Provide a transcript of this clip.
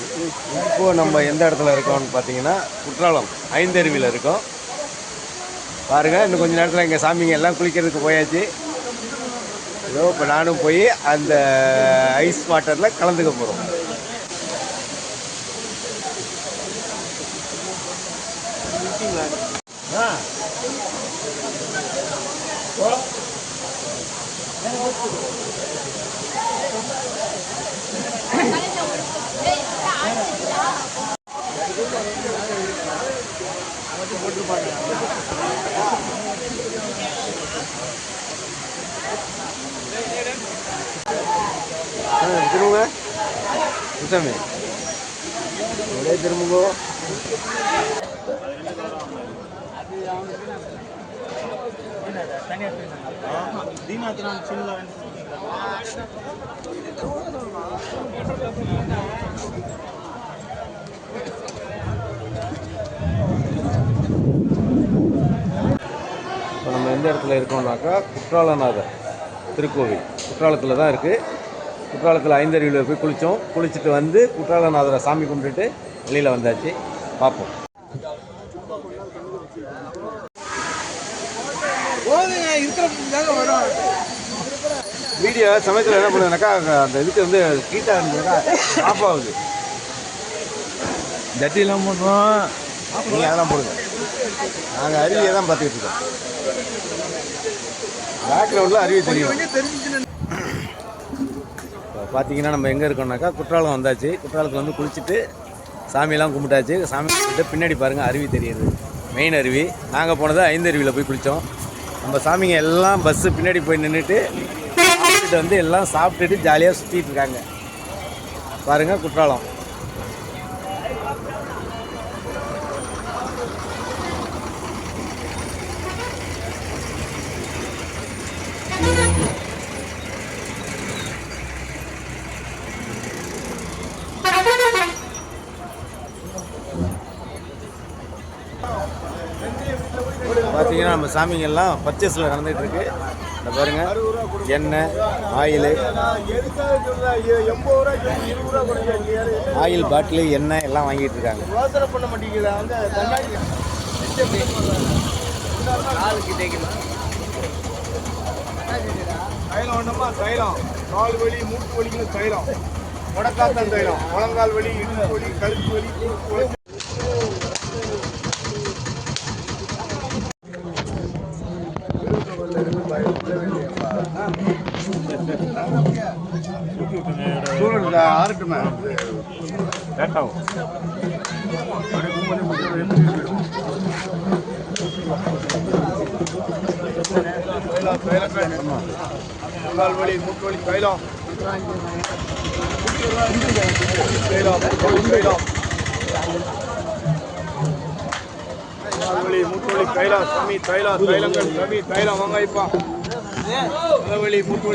இப்போது நம்ம எந்த இடத்துல இருக்கோம்னு பார்த்தீங்கன்னா குற்றாலம் ஐந்தருவியில் இருக்கோம். பாருங்கள் இன்னும் கொஞ்சம் நேரத்தில் இங்கே சாமிங்க எல்லாம் குளிக்கிறதுக்கு போயாச்சு. ஏதோ இப்போ நானும் போய் அந்த ஐஸ் வாட்டரில் கலந்துக்க போகிறோம் 거네요. 네, 들은 거야? 무슨 노래 들은 거? దీనాథ్ చిన్న எந்த இடத்துல இருக்கோம்னாக்கா குற்றாலநாதர் திருக்கோவில். குற்றாலத்தில் தான் இருக்குது குற்றாலத்தில் ஐந்தருவியில் போய் குளித்தோம் குளிச்சுட்டு வந்து குற்றாலநாதரை சாமி கும்பிட்டுட்டு வெளியில் வந்தாச்சு. பார்ப்போம். வீடியோ சமயத்தில் என்ன பண்ணுதுனாக்கா அந்த இதுக்கு வந்து ஹீட்டாக இருந்ததுனாக்கா ஆஃப் ஆகுது. ஜட்டிலாம் போடுறோம். நீங்கள் அதெல்லாம் போடுங்க. நாங்கள் அருவியை தான் பார்த்துக்கிட்டு இருக்கோம். பேக்ரவுண்டில் அருவி தெரியும். இப்போ பார்த்தீங்கன்னா நம்ம எங்கே இருக்கோம்னாக்கா குற்றாலம் வந்தாச்சு. குற்றாலத்தில் வந்து குளிச்சுட்டு சாமியெல்லாம் கும்பிட்டாச்சு. சாமி கும்பிட்டு பின்னாடி பாருங்கள் அருவி தெரியுது. மெயின் அருவி. நாங்கள் போனது ஐந்தருவியில் போய் குளித்தோம் நம்ம சாமிங்க எல்லாம் பஸ்ஸு பின்னாடி போய் நின்றுட்டு சாப்பிட்டுட்டு வந்து எல்லாம் சாப்பிட்டுட்டு ஜாலியாக சுற்றிட்டு இருக்காங்க. பாருங்கள் குற்றாலம். பார்த்தீங்கன்னா நம்ம சாமிங்கெல்லாம் பர்ச்சேஸில் நடந்துகிட்டு இருக்கு இந்த பாருங்க எண்ணெய் ஆயில் ஆயில் பாட்டிலு எண்ணெய் எல்லாம் வாங்கிட்டு இருக்காங்க பண்ண தைலம் வேண்டாமா தைலம் கால் வலி மூட்டு வலிக்கு தைலம் முடக்காத்தல் தைலம் முழங்கால் வலி இடுப்பு வலி கழுத்து வலி மூட்டு வலி. ஆறுட்டுமே லேட்டாகும் தைலம், தைலம், மூட்டு வலி தைலம் மூட்டு வலி சாமி தைலங்கள் சாமி தைலா வாங்க தலைவலி மூட்டு